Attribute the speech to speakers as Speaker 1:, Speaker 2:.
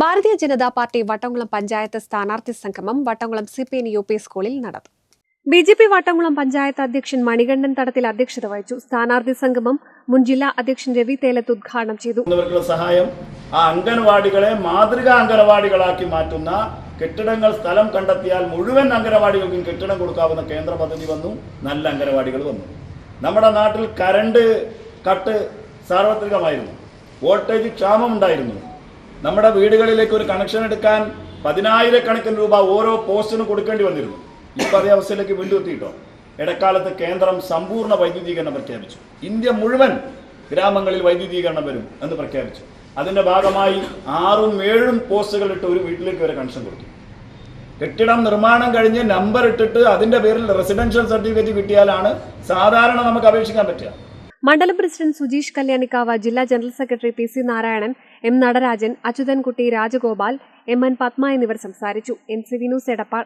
Speaker 1: Bharatiya Janata party Vattamkulam panchayat സ്ഥാനാർത്ഥി സംഗമം Vattamkulam C P N U P സ്കൂളിൽ നടന്നു. B J P Vattamkulam panchayat അധ്യക്ഷൻ മണികണ്ഠൻ തടത്തിൽ അധ്യക്ഷത വഹിച്ചു. സ്ഥാനാർത്ഥി സംഗമം മുൻ ജില്ലാ അധ്യക്ഷൻ രവി തേലത്ത് ഉദ്ഘാടനം ചെയ്തു.
Speaker 2: സഹായം ആ അംഗൻവാടികളെ മാതൃകാ അംഗനവാടികളാക്കി മാറ്റുന്ന കെട്ടിടങ്ങൾ സ്ഥലം കണ്ടെത്തിയാൽ മുഴുവൻ അംഗനവാടികൾക്കും കെട്ടിടം കൊടുക്കാവുന്ന കേന്ദ്ര പദ്ധതി വന്നു. നല്ല അംഗനവാടികൾ വന്നു. നമ്മുടെ നാട്ടിൽ കറണ്ട് കട്ട് സാർവത്രികമായിരുന്നു. വോൾട്ടേജ് ക്ഷാമം ഉണ്ടായിരുന്നു നമ്മുടെ വീടുകളിലേക്ക് ഒരു കണക്ഷൻ എടുക്കാൻ പതിനായിരക്കണക്കിന് രൂപ ഓരോ പോസ്റ്റിനും കൊടുക്കേണ്ടി വന്നിരുന്നു. ഇപ്പൊ അതേ അവസ്ഥയിലേക്ക് വീണ്ടും എത്തിയിട്ടോ? ഇടക്കാലത്ത് കേന്ദ്രം സമ്പൂർണ വൈദ്യുതീകരണം പ്രഖ്യാപിച്ചു. ഇന്ത്യ മുഴുവൻ ഗ്രാമങ്ങളിൽ വൈദ്യുതീകരണം വരും എന്ന് പ്രഖ്യാപിച്ചു. അതിന്റെ ഭാഗമായി ആറും ഏഴും പോസ്റ്റുകൾ ഇട്ട് ഒരു വീട്ടിലേക്ക് വരെ കണക്ഷൻ കൊടുത്തു. കെട്ടിടം നിർമ്മാണം കഴിഞ്ഞ് നമ്പർ ഇട്ടിട്ട് അതിന്റെ പേരിൽ റെസിഡൻഷ്യൽ സർട്ടിഫിക്കറ്റ് കിട്ടിയാലാണ് സാധാരണ നമുക്ക് അപേക്ഷിക്കാൻ പറ്റുക.
Speaker 1: മണ്ഡലം പ്രസിഡന്റ് സുജീഷ് കല്യാണിക്കാവ് ജില്ലാ general secretary P C Narayanan M Natarajan Achuthankutty Rajagopal M N Padma എന്നിവർ സംസാരിച്ചു. N C Vinoos Edappal.